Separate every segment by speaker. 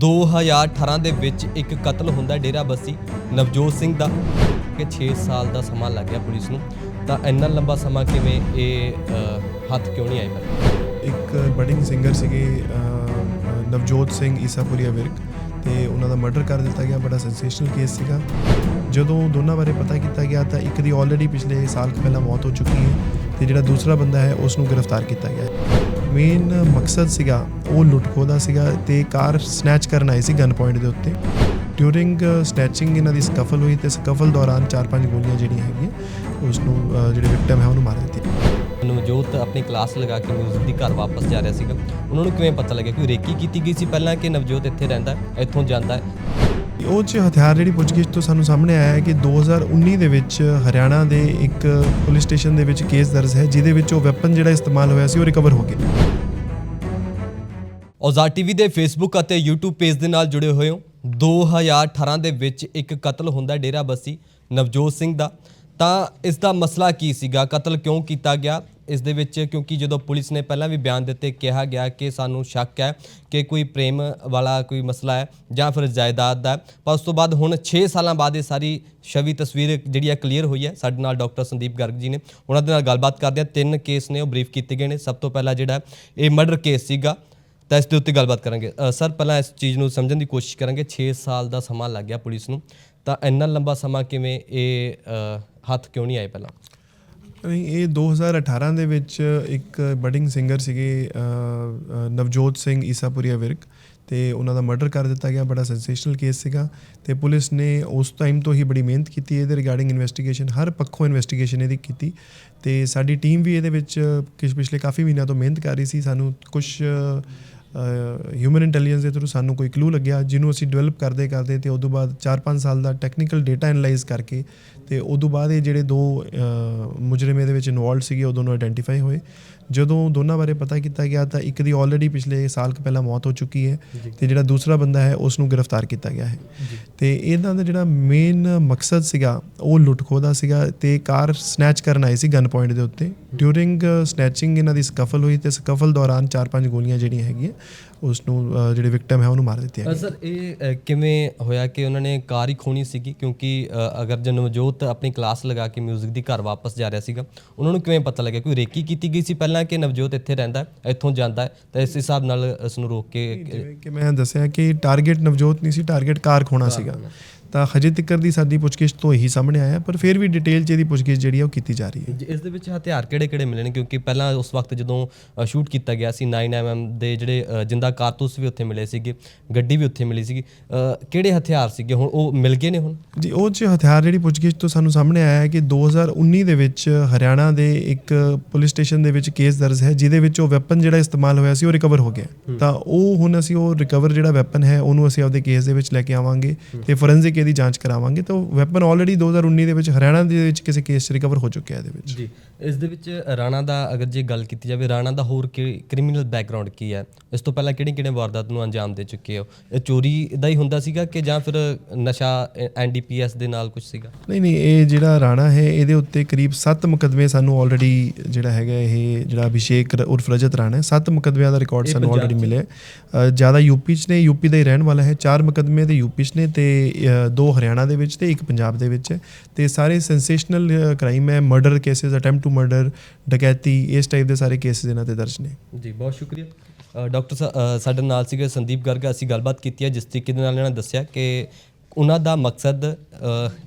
Speaker 1: 2018 ਦੇ ਵਿੱਚ ਇੱਕ ਕਤਲ ਹੁੰਦਾ ਡੇਰਾ ਬੱਸੀ। ਨਵਜੋਤ ਸਿੰਘ ਦਾ ਕਿ 6 ਸਾਲ ਦਾ ਸਮਾਂ ਲੱਗ ਗਿਆ ਪੁਲਿਸ ਨੂੰ। ਤਾਂ ਇੰਨਾ ਲੰਬਾ ਸਮਾਂ ਕਿਵੇਂ ਇਹ ਅ, ਹੱਥ ਕਿਉਂ ਨਹੀਂ ਆਏ ਪਰ
Speaker 2: ਇੱਕ ਬਡਿੰਗ ਸਿੰਗਰ ਸੀਗੇ ਅਹ, ਨਵਜੋਤ ਸਿੰਘ ਈਸਾਪੁਰੀਆ ਵਿਰਕ। ਤੇ ਉਹਨਾਂ ਦਾ ਮਰਡਰ ਕਰ ਦਿੱਤਾ ਗਿਆ ਬੜਾ ਸੈਂਸੇਸ਼ਨਲ ਕੇਸ ਸੀਗਾ। ਜਦੋਂ ਦੋਨਾਂ ਬਾਰੇ ਪਤਾ ਕੀਤਾ ਗਿਆ ਤਾਂ ਇੱਕ ਦੀ ਆਲਰੇਡੀ ਪਿਛਲੇ ਸਾਲ ਕੁ ਪਹਿਲਾਂ ਮੌਤ ਹੋ ਚੁੱਕੀ ਹੈ। ਤੇ ਜਿਹੜਾ ਦੂਸਰਾ ਬੰਦਾ ਹੈ ਉਸ ਨੂੰ ਗ੍ਰਿਫਤਾਰ ਕੀਤਾ ਗਿਆ ਹੈ। ਮੇਨ ਮਕਸਦ ਸੀਗਾ, ਉਹ ਲੁੱਟਖੋ ਦਾ ਸੀਗਾ ਤੇ ਕਾਰ ਸਨੈਚ ਕਰਨ ਆਈ ਸੀ ਗਨ ਪੁਆਇੰਟ ਦੇ ਉੱਤੇ। ਡਿਊਰਿੰਗ ਸਨੈਚਿੰਗ ਇਹਨਾਂ ਦੀ ਸਕਫਲ ਹੋਈ ਤੇ ਸਕਫਲ ਦੌਰਾਨ ਚਾਰ ਪੰਜ ਗੋਲੀਆਂ ਜਿਹੜੀਆਂ ਹੈਗੀਆਂ ਉਸ ਨੂੰ ਜਿਹੜੇ ਵਿਕਟਮ ਹੈ ਉਹਨੂੰ ਮਾਰ ਦਿੱਤੀ।
Speaker 1: ਨਵਜੋਤ ਆਪਣੀ ਕਲਾਸ ਲਗਾ ਕੇ ਮਿਊਜ਼ਿਕ ਦੀ ਘਰ ਵਾਪਸ ਜਾ ਰਿਹਾ ਸੀਗਾ। ਉਹਨਾਂ ਨੂੰ ਕਿਵੇਂ ਪਤਾ ਲੱਗਿਆ? ਕਿ ਰੇਕੀ ਕੀਤੀ ਗਈ ਸੀ ਪਹਿਲਾਂ ਕਿ ਨਵਜੋਤ ਇੱਥੇ ਰਹਿੰਦਾ ਇੱਥੋਂ ਜਾਂਦਾ
Speaker 2: ਉਹ ਚ ਹਥਿਆਰ ਜਿਹੜੀ ਪੁੱਛਗਿੱਛ ਤੋਂ ਸਾਨੂੰ ਸਾਹਮਣੇ ਆਇਆ ਹੈ ਕਿ 2019 ਦੇ ਵਿੱਚ ਹਰਿਆਣਾ ਦੇ ਇੱਕ ਪੁਲਿਸ ਸਟੇਸ਼ਨ ਦੇ ਵਿੱਚ ਕੇਸ ਦਰਜ ਹੈ, ਜਿਹਦੇ ਵਿੱਚ ਉਹ ਵੈਪਨ ਜਿਹੜਾ ਇਸਤੇਮਾਲ ਹੋਇਆ ਸੀ ਉਹ ਰਿਕਵਰ ਹੋ ਗਿਆ।
Speaker 1: ਔਜ਼ਾਰ ਟੀਵੀ ਦੇ ਫੇਸਬੁੱਕ ਅਤੇ YouTube ਪੇਜ ਦੇ ਨਾਲ ਜੁੜੇ ਹੋਏ ਹੋ। 2018 ਦੇ ਵਿੱਚ ਇੱਕ ਕਤਲ ਹੁੰਦਾ ਡੇਰਾ ਬੱਸੀ ਨਵਜੋਤ ਸਿੰਘ ਦਾ। ਤਾਂ ਇਸ ਦਾ ਮਸਲਾ ਕੀ ਸੀਗਾ? ਕਤਲ ਕਿਉਂ ਕੀਤਾ ਗਿਆ? ਇਸ ਦੇ ਵਿੱਚ ਕਿਉਂਕਿ ਜਦੋਂ ਪੁਲਿਸ ਨੇ ਪਹਿਲਾਂ ਵੀ ਬਿਆਨ ਦਿੱਤੇ, ਕਿਹਾ ਗਿਆ ਕਿ ਸਾਨੂੰ ਸ਼ੱਕ ਹੈ ਕਿ ਕੋਈ ਪ੍ਰੇਮ ਵਾਲਾ ਕੋਈ ਮਸਲਾ ਹੈ ਜਾਂ ਫਿਰ ਜਾਇਦਾਦ ਦਾ ਪਰ ਉਸ ਤੋਂ ਬਾਅਦ ਹੁਣ 6 ਸਾਲਾਂ ਬਾਅਦ ਇਹ ਸਾਰੀ ਛਵੀ ਤਸਵੀਰ ਜਿਹੜੀ ਹੈ ਕਲੀਅਰ ਹੋਈ ਹੈ। ਸਾਡੇ ਨਾਲ ਡਾਕਟਰ ਸੰਦੀਪ ਗਰਗ ਜੀ ਨੇ। ਉਹਨਾਂ ਦੇ ਨਾਲ ਗੱਲਬਾਤ ਕਰਦੇ ਹਾਂ। ਤਿੰਨ ਕੇਸ ਨੇ, ਉਹ ਬਰੀਫ ਕੀਤੇ ਗਏ ਨੇ। ਸਭ ਤੋਂ ਪਹਿਲਾਂ ਜਿਹੜਾ ਇਹ ਮਰਡਰ ਕੇਸ ਸੀਗਾ, ਤਾਂ ਇਸ ਦੇ ਉੱਤੇ ਗੱਲਬਾਤ ਕਰਾਂਗੇ। ਸਰ, ਪਹਿਲਾਂ ਇਸ ਚੀਜ਼ ਨੂੰ ਸਮਝਣ ਦੀ ਕੋਸ਼ਿਸ਼ ਕਰਾਂਗੇ। 6 ਸਾਲ ਦਾ ਸਮਾਂ ਲੱਗ ਗਿਆ ਪੁਲਿਸ ਨੂੰ। ਤਾਂ ਇੰਨਾ ਲੰਬਾ ਸਮਾਂ ਕਿਵੇਂ ਇਹ ਹੱਥ ਕਿਉਂ ਨਹੀਂ ਆਏ ਪਹਿਲਾਂ?
Speaker 2: ਨਹੀਂ ਇਹ 2018 ਦੇ ਵਿੱਚ ਇੱਕ ਬਡਿੰਗ ਸਿੰਗਰ ਸੀਗੇ ਨਵਜੋਤ ਸਿੰਘ ਈਸਾਪੁਰੀਆ ਵਿਰਕ, ਤੇ ਉਹਨਾਂ ਦਾ ਮਰਡਰ ਕਰ ਦਿੱਤਾ ਗਿਆ, ਬੜਾ ਸੈਂਸੇਸ਼ਨਲ ਕੇਸ ਸੀਗਾ, ਤੇ ਪੁਲਿਸ ਨੇ ਉਸ ਟਾਈਮ ਤੋਂ ਹੀ ਬੜੀ ਮਿਹਨਤ ਕੀਤੀ ਇਹਦੇ ਰਿਗਾਰਡਿੰਗ ਇਨਵੈਸਟੀਗੇਸ਼ਨ ਹਰ ਪੱਖੋਂ ਇਨਵੈਸਟੀਗੇਸ਼ਨ ਇਹਦੀ ਕੀਤੀ, ਤੇ ਸਾਡੀ ਟੀਮ ਵੀ ਇਹਦੇ ਵਿੱਚ, ਕਿਸ ਪਿਛਲੇ ਕਾਫੀ ਮਹੀਨਿਆਂ ਤੋਂ ਮਿਹਨਤ ਕਰ ਰਹੀ ਸੀ, ਸਾਨੂੰ ਕੁਝ ਹਿਊਮਨ ਇੰਟੈਲੀਜੈਂਸ ਦੇ ਥਰੂ ਸਾਨੂੰ ਕੋਈ ਕਲੂ ਲੱਗਿਆ ਜਿਹਨੂੰ ਅਸੀਂ ਡਿਵੈਲਪ ਕਰਦੇ ਕਰਦੇ ਤੇ ਉਦੋਂ ਬਾਅਦ 4-5 ਸਾਲ ਦਾ ਟੈਕਨੀਕਲ ਡਾਟਾ ਐਨਲਾਈਜ਼ ਕਰਕੇ ਤੇ ਉਦੋਂ ਬਾਅਦ ਇਹ ਜਿਹੜੇ ਦੋ ਮੁਜਰਮ ਇਹਦੇ ਵਿੱਚ ਇਨਵੋਲਡ ਸੀਗੇ ਉਦੋਂ ਨੂੰ ਆਇਡੈਂਟੀਫਾਈ ਹੋਏ। ਜਦੋਂ ਦੋਨਾਂ ਬਾਰੇ ਪਤਾ ਕੀਤਾ ਗਿਆ ਤਾਂ ਇੱਕ ਦੀ ਆਲਰੇਡੀ ਪਿਛਲੇ ਸਾਲ ਕੁ ਪਹਿਲਾਂ ਮੌਤ ਹੋ ਚੁੱਕੀ ਹੈ ਤੇ ਜਿਹੜਾ ਦੂਸਰਾ ਬੰਦਾ ਹੈ ਉਸ ਨੂੰ ਗ੍ਰਿਫਤਾਰ ਕੀਤਾ ਗਿਆ ਹੈ। ਤੇ ਇਹਨਾਂ ਦਾ ਜਿਹੜਾ ਮੇਨ ਮਕਸਦ ਸੀਗਾ ਉਹ ਲੁੱਟਖੋ ਦਾ ਸੀਗਾ ਤੇ ਕਾਰ ਸਨੈਚ ਕਰਨ ਆਈ ਸੀ ਗਨ ਪੁਆਇੰਟ ਦੇ ਉੱਤੇ। ਡਿਊਰਿੰਗ ਸਨੈਚਿੰਗ ਇਹਨਾਂ ਦੀ ਸਕਫਲ ਹੋਈ ਤੇ ਸਕਫਲ ਦੌਰਾਨ ਚਾਰ ਪੰਜ ਗੋਲੀਆਂ ਜਿਹੜੀਆਂ ਹੈਗੀਆਂ ਉਸ ਨੂੰ ਜਿਹੜੇ ਵਿਕਟਮ ਹੈ ਉਹਨੂੰ ਮਾਰ ਦਿੱਤੀਆਂ
Speaker 1: ਸਰ ਇਹ ਕਿਵੇਂ ਹੋਇਆ ਕਿ ਉਹਨਾਂ ਨੇ ਕਾਰ ਹੀ ਖੋਣੀ ਸੀਗੀ? ਕਿਉਂਕਿ ਅਗਰ ਜਨਮਜੋਤ ਆਪਣੀ ਕਲਾਸ ਲਗਾ ਕੇ 뮤직 ਦੀ ਘਰ ਵਾਪਸ ਜਾ ਰਿਹਾ ਸੀਗਾ ਉਹਨਾਂ ਨੂੰ ਕਿਵੇਂ ਪਤਾ ਲੱਗਿਆ? ਕੋਈ ਰੇਕੀ ਕੀਤੀ ਗਈ ਸੀ ਪਹਿਲਾਂ ਕਿ ਨਵਜੋਤ ਇੱਥੇ ਰਹਿੰਦਾ ਇੱਥੋਂ ਜਾਂਦਾ ਤਾਂ ਇਸ ਹਿਸਾਬ ਨਾਲ ਇਸ ਨੂੰ ਰੋਕ ਕੇ
Speaker 2: ਕਿ ਮੈਂ ਦੱਸਿਆ ਕਿ ਟਾਰਗੇਟ ਨਵਜੋਤ ਨਹੀਂ ਸੀ ਟਾਰਗੇਟ ਕਾਰ ਖੋਣਾ ਸੀਗਾ। ਤਾਂ ਹਜੇ ਤੱਕ ਦੀ ਸਾਡੀ ਪੁੱਛਗਿੱਛ ਤੋਂ ਇਹੀ ਸਾਹਮਣੇ ਆਇਆ ਪਰ ਫਿਰ ਵੀ ਡਿਟੇਲ ਚ ਇਹਦੀ ਪੁੱਛਗਿੱਛ ਜਿਹੜੀ ਹੈ ਉਹ ਕੀਤੀ ਜਾ ਰਹੀ ਹੈ।
Speaker 1: ਇਸ ਦੇ ਵਿੱਚ ਹਥਿਆਰ ਕਿਹੜੇ ਕਿਹੜੇ ਮਿਲੇ ਨੇ? ਕਿਉਂਕਿ ਪਹਿਲਾਂ ਉਸ ਵਕਤ ਜਦੋਂ ਸ਼ੂਟ ਕੀਤਾ ਗਿਆ ਸੀ 9mm ਦੇ ਜਿਹੜੇ ਜਿੰਦਾ ਕਾਰਤੂਸ ਵੀ ਉੱਥੇ ਮਿਲੇ ਸੀਗੇ ਗੱਡੀ ਵੀ ਉੱਥੇ ਮਿਲੀ ਸੀਗੀ ਕਿਹੜੇ ਹਥਿਆਰ ਸੀਗੇ? ਹੁਣ ਉਹ ਮਿਲ ਗਏ ਨੇ ਹੁਣ?
Speaker 2: ਜੀ ਉਹ ਚ ਹਥਿਆਰ ਜਿਹੜੀ ਪੁੱਛਗਿੱਛ ਤੋਂ ਸਾਨੂੰ ਸਾਹਮਣੇ ਆਇਆ ਹੈ ਕਿ 2019 ਦੇ ਵਿੱਚ ਹਰਿਆਣਾ ਦੇ ਇੱਕ ਪੁਲਿਸ ਸਟੇਸ਼ਨ ਦੇ ਵਿੱਚ ਕੇਸ ਦਰਜ ਹੈ ਜਿਹਦੇ ਵਿੱਚ ਉਹ ਵੈਪਨ ਜਿਹੜਾ ਇਸਤੇਮਾਲ ਹੋਇਆ ਸੀ ਉਹ ਰਿਕਵਰ ਹੋ ਗਿਆ। ਤਾਂ ਉਹ ਹੁਣ ਅਸੀਂ ਉਹ ਰਿਕਵਰ ਜਿਹੜਾ ਵੈਪਨ ਹੈ ਉਹਨੂੰ ਅਸੀਂ ਆਪਦੇ ਕੇਸ ਦੇ ਵਿੱਚ ਲੈ ਕੇ ਆਵਾਂਗੇ ਤੇ ਫੋਰੈਂਸਿਕ ਇਹਦੀ ਜਾਂਚ ਕਰਾਵਾਂਗੇ ਤਾਂ ਵੈਪਨ ਆਲਰੇਡੀ 2019 ਦੇ ਵਿੱਚ ਹਰਿਆਣਾ ਦੇ ਵਿੱਚ ਕਿਸੇ ਕੇਸ 'ਚ ਰਿਕਵਰ ਹੋ ਚੁੱਕਿਆ ਇਹਦੇ ਵਿੱਚ।
Speaker 1: ਜੀ ਇਸ ਦੇ ਵਿੱਚ ਰਾਣਾ ਦਾ ਅਗਰ ਜੇ ਗੱਲ ਕੀਤੀ ਜਾਵੇ ਰਾਣਾ ਦਾ ਹੋਰ ਕ੍ਰਿਮੀਨਲ ਬੈਕਗ੍ਰਾਉਂਡ ਕੀ ਹੈ? ਇਸ ਤੋਂ ਪਹਿਲਾਂ ਕਿਹੜੀ ਕਿਹੜੇ ਵਾਰਦਾਤ ਨੂੰ ਅੰਜਾਮ ਦੇ ਚੁੱਕੇ ਹੋ? ਇਹ ਚੋਰੀ ਦਾ ਹੀ ਹੁੰਦਾ ਸੀਗਾ ਕਿ ਜਾਂ ਫਿਰ ਨਸ਼ਾ ਐਨਡੀਪੀਐਸ ਦੇ ਨਾਲ ਕੁਝ ਸੀਗਾ?
Speaker 2: ਨਹੀਂ ਨਹੀਂ ਇਹ ਜਿਹੜਾ ਰਾਣਾ ਹੈ ਇਹਦੇ ਉੱਤੇ ਕਰੀਬ 7 ਮੁਕਦਮੇ ਸਾਨੂੰ ਆਲਰੇਡੀ ਜਿਹੜਾ ਹੈਗਾ ਇਹ ਜਿਹੜਾ ਅਭਿਸ਼ੇਕ ਉਰਫ ਰਜਤ ਰਾਣਾ ਹੈ 7 ਮੁਕਦਮਿਆਂ ਦਾ ਰਿਕਾਰਡ ਸਾਨੂੰ ਆਲਰੇਡੀ? ਮਿਲਿਆ ਜ਼ਿਆਦਾ ਯੂਪੀ 'ਚ ਨੇ ਯੂਪੀ ਦਾ ਹੀ ਰਹਿਣ ਵਾਲਾ ਹੈ ਚਾਰ ਮੁਕਦਮੇ ਤੇ ਯੂਪੀ 'ਚ ਨੇ ਤੇ ਦੋ ਹਰਿਆਣਾ ਦੇ ਵਿੱਚ ਤੇ ਇੱਕ ਪੰਜਾਬ ਦੇ ਵਿੱਚ ਹੈ ਤੇ ਸਾਰੇ ਸੈਂਸੇਸ਼ਨਲ ਕ੍ਰਾਈਮ ਹੈ murder cases attempt to murder ਡਕੈਤੀ ਇਸ ਟਾਈਪ ਦੇ ਸਾਰੇ ਕੇਸਿਸ ਇਹਨਾਂ ਤੇ ਦਰਜ ਨੇ।
Speaker 1: ਜੀ ਬਹੁਤ ਸ਼ੁਕਰੀਆ। ਅ, ਡਾਕਟਰ ਸਾਡੇ ਨਾਲ ਸੀਗੇ ਸੰਦੀਪ ਗਰਗ ਅਸੀਂ ਗੱਲਬਾਤ ਕੀਤੀ ਹੈ ਜਿਸ ਤਰੀਕੇ ਦੇ ਨਾਲ ਇਹਨਾਂ ਨੇ ਦੱਸਿਆ ਕਿ ਉਹਨਾਂ ਦਾ ਮਕਸਦ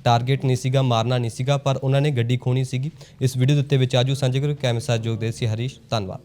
Speaker 1: ਟਾਰਗੇਟ ਨਹੀਂ ਸੀਗਾ ਮਾਰਨਾ ਨਹੀਂ ਸੀਗਾ ਪਰ ਉਹਨਾਂ ਨੇ ਗੱਡੀ ਖੋਣੀ ਸੀਗੀ। ਇਸ ਵੀਡੀਓ ਦੇ ਉੱਤੇ ਵਿੱਚ ਆਜੂ ਸਾਂਝੇ ਕਰੋ ਕੈਮਰਾ ਸਹਿਯੋਗ ਦੇ ਸੀ ਹਰੀਸ਼ ਧੰਨਵਾਦ।